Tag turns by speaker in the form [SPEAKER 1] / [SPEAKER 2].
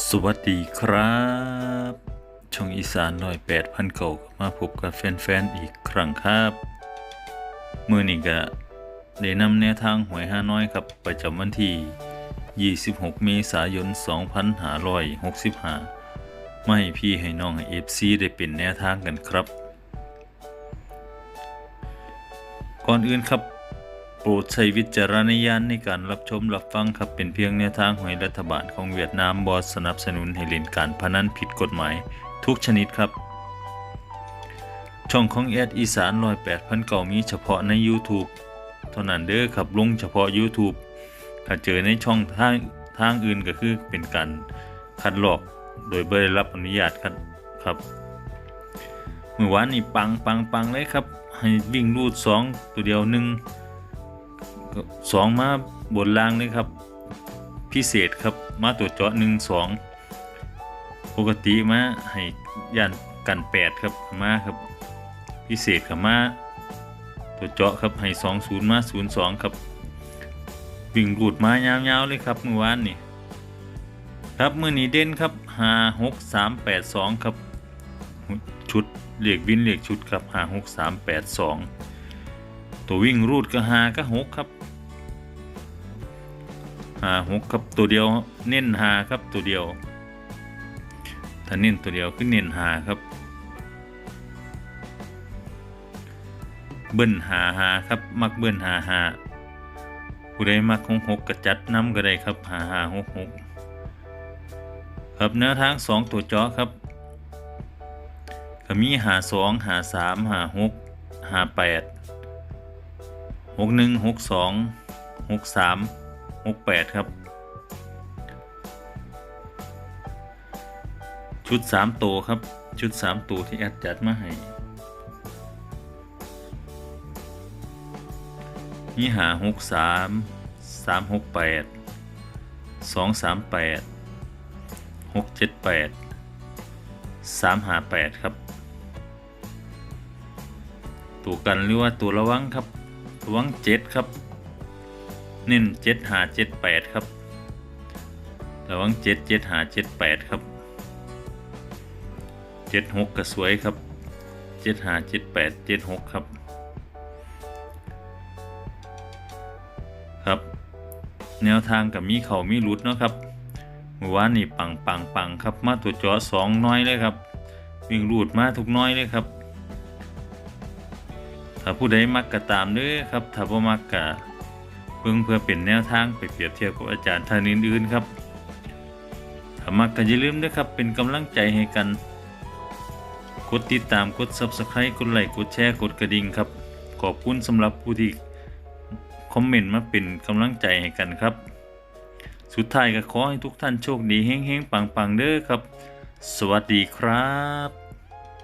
[SPEAKER 1] สวัสดีครับ ช่องอีสานร้อยแปดพันเก่ามาพบกับแฟนๆอีกครั้งครับ มือนี้ก็ได้นำแนวทางหวยห้าน้อยครับ ประจำวันที่ 26 เมษายน 2565มาให้พี่ให้น้องเอฟซีได้เป็นแนวทางกันครับ ก่อนอื่นครับ โปรดใช้วิจารณญาณในการรับชมรับฟังครับเป็นเพียงแนวทางหวยรัฐบาลของเวียดนามบอสนับสนุนให้เล่นการพนันผิดกฎหมาย ทุกชนิดครับ ช่องของแอดอีสานลอยแปดพันเก่ามีเฉพาะใน YouTube เท่านั้นเด้อครับลงเฉพาะ YouTube ถ้าเจอในช่องทางทางอื่นก็คือเป็นการคัดหลอกโดยไม่ได้รับอนุญาตครับครับเมื่อวานนี้ปังปังปังเลยครับ ให้วิ่งรูดสองตัวเดียวหนึ่ง สองมาบนล่างเลยครับ พิเศษครับมาตัวเจาะหนึ่งสองปกติมาให้ยันกันแปดครับมาครับ พิเศษครับมาตัวเจาะครับให้สองศูนย์มาศูนย์สองครับวิ่งรูดมายาวๆเลยครับเมื่อวานนี่ครับมือนี้เด่นครับห้าหกสามแปดสองครับชุดเหล็กวินเหล็กชุดครับหาหกสามแปดสองตัววิ่งรูดก็หาก็หกครับ หาหกครับตัวเดียวเน้นหาครับตัวเดียว ถ้าเน้นตัวเดียวคือเน้นหาครับ เบิ้ลหาหาครับ มักเบิ้ลหาหาผู้ใดมักหกหกกระจัดน้ำก็ได้ครับหาหาหกหกครับเนื้อทางสองตัวจาะครับก็มีหาสองหาสามหาหกหาแปดหกหนึ่งหกสองหกสาม หกแปดครับ ชุดสามตัวครับ ชุดสามตัวที่แอดจัดมาให้มีหาหกสามสามหกแปดสองสามแปดหกเจ็ดแปดสามหาแปดครับ ตัวกันหรือว่าตัวระวังครับระวังเจ็ดครับ เน้นเจ็ดหาเจ็ดแปดครับระวังเจ็ดเจ็ดหาเจ็ดแปดครับเจ็ดหกก็สวยครับเจ็ดหาเจ็ดแปดเจ็ดหกครับ ครับ แนวทางกับมีเขามีรุดเนาะครับเมื่อวานนี่ปังปังปังครับมาตัวจอสองน้อยเลยครับวิ่งรูดมาทุกน้อยเลยครับถ้าผู้ใดมักก็ตามเด้อครับถ้าบ่มักก็ เบิ่งเพื่อเป็นแนวทางไปเปรียบเทียบกับอาจารย์ท่านอื่นๆครับถ้ามักก็อย่าลืมนะครับเป็นกำลังใจให้กัน กดติดตามกด Subscribe กดไลค์กดแชร์กดกระดิ่งครับ ขอบคุณสำหรับผู้ที่คอมเมนต์มาเป็นกำลังใจให้กันครับ สุดท้ายก็ขอให้ทุกท่านโชคดีเฮงๆปังๆเด้อครับ สวัสดีครับ